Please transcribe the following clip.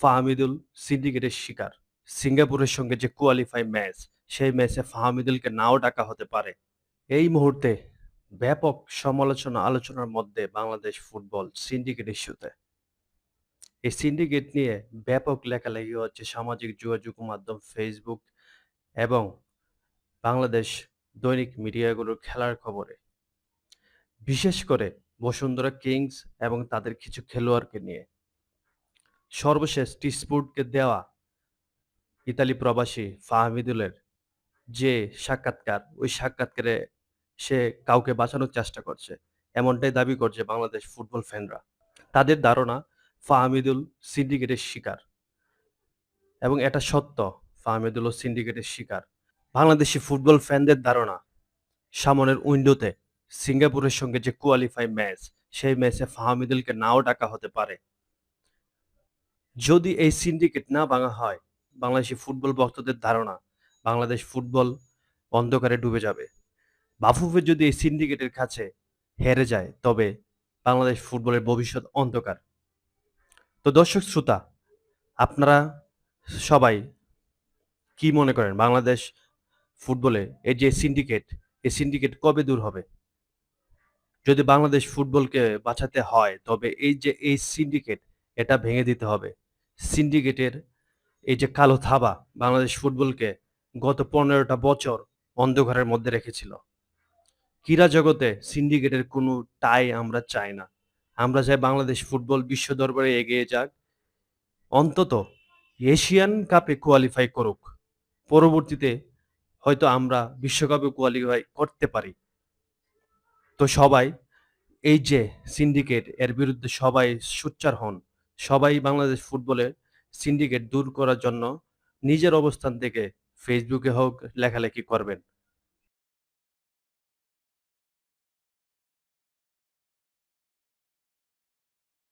ফাহামিদুল সিন্ডিকেটের শিকার। সিঙ্গাপুরের সঙ্গে যে কোয়ালিফাই ম্যাচ সেই ম্যাচে ফাহামিদুলকে নাও ডাকা হতে পারে। এই মুহূর্তে ব্যাপক সমালোচনা, আলোচনার মধ্যে বাংলাদেশ ফুটবল সিন্ডিকেট ইস্যুতে এই সিন্ডিকেট নিয়ে ব্যাপক লেখালেখি হচ্ছে সামাজিক যোগাযোগ মাধ্যম ফেসবুক এবং বাংলাদেশ দৈনিক মিডিয়াগুলোর খেলার খবরে। বিশেষ করে বসুন্ধরা কিংস এবং তাদের কিছু খেলোয়াড়কে নিয়ে। সর্বশেষ টিসপুটকে দেওয়া ইতালি প্রবাসী ফাহমিদুলের যে সাক্ষাৎকার, ওই সাক্ষাৎকারে সে কাউকে বাঁচানোর চেষ্টা করছে, এমনটাই দাবি করছে বাংলাদেশ ফুটবল ফ্যানরা। তাদের ধারণা, ফাহমিদুল সিন্ডিকেটের শিকার এবং এটা সত্য ফাহমিদুল সিন্ডিকেটের শিকার। বাংলাদেশি ফুটবল ফ্যানদের ধারণা, সামনের উইন্ডোতে সিঙ্গাপুরের সঙ্গে যে কোয়ালিফাই ম্যাচ, সেই ম্যাচে ফাহমিদুলকে নাও ডাকা হতে পারে। যদি এই সিন্ডিকেট না ভাঙা হয়, বাংলাদেশি ফুটবল ভক্তদের ধারণা বাংলাদেশ ফুটবল অন্ধকারে ডুবে যাবে। বাফুফে যদি এই সিন্ডিকেটের কাছে হেরে যায়, তবে বাংলাদেশ ফুটবলের ভবিষ্যৎ অন্ধকার। তো দর্শক শ্রোতা, আপনারা সবাই কি মনে করেন? বাংলাদেশ ফুটবলে এই যে সিন্ডিকেট এই সিন্ডিকেট কবে দূর হবে? যদি বাংলাদেশ ফুটবলকে বাঁচাতে হয়, তবে এই যে এই সিন্ডিকেট এটা ভেঙে দিতে হবে। সিন্ডিকেটের এই যে কালো থাবা বাংলাদেশ ফুটবলকে গত পনেরোটা বছর অন্ধকারের মধ্যে রেখেছিল। ক্রীড়া জগতে সিন্ডিকেটের কোনো টাই আমরা চাই না। আমরা চাই বাংলাদেশ ফুটবল বিশ্ব দরবারে এগিয়ে যাক। অন্তত এশিয়ান কাপে কোয়ালিফাই করুক। পরবর্তীতে হয়তো আমরা বিশ্বকাপে কোয়ালিফাই করতে পারি। তো সবাই, এই যে সিন্ডিকেট, এর বিরুদ্ধে সবাই সোচ্চার হন। সবাই বাংলাদেশ ফুটবলের সিন্ডিকেট দূর করার জন্য নিজের অবস্থান থেকে ফেসবুকে হোক লেখালেখি করবেন।